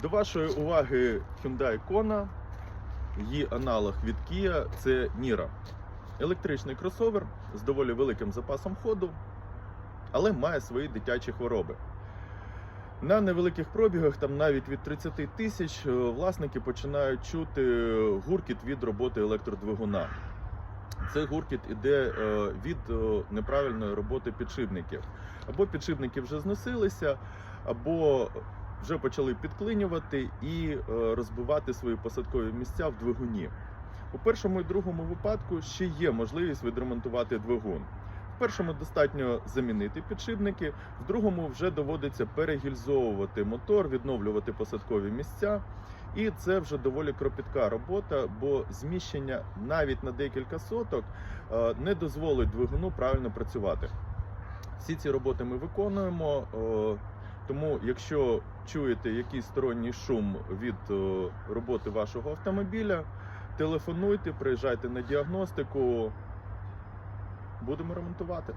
До вашої уваги Hyundai Kona, її аналог від Kia це Nira. Електричний кросовер з доволі великим запасом ходу, але має свої дитячі хвороби. На невеликих пробігах, там навіть від 30 тисяч, е, власники починають чути гуркіт від роботи електродвигуна. Цей гуркіт іде е, від е, неправильної роботи підшипників. Або підшипники вже зносилися, або вже почали підклинювати і е, розбивати свої посадкові місця в двигуні. У першому і другому випадку ще є можливість відремонтувати двигун. В першому достатньо замінити підшипники, в другому вже доводиться перегільзовувати мотор, відновлювати посадкові місця. І це вже доволі кропітка робота, бо зміщення навіть на декілька соток е, не дозволить двигуну правильно працювати. Всі ці роботи ми виконуємо. Тому, якщо чуєте якийсь сторонній шум від е, роботи вашого автомобіля, телефонуйте, приїжджайте на діагностику. Будемо ремонтувати.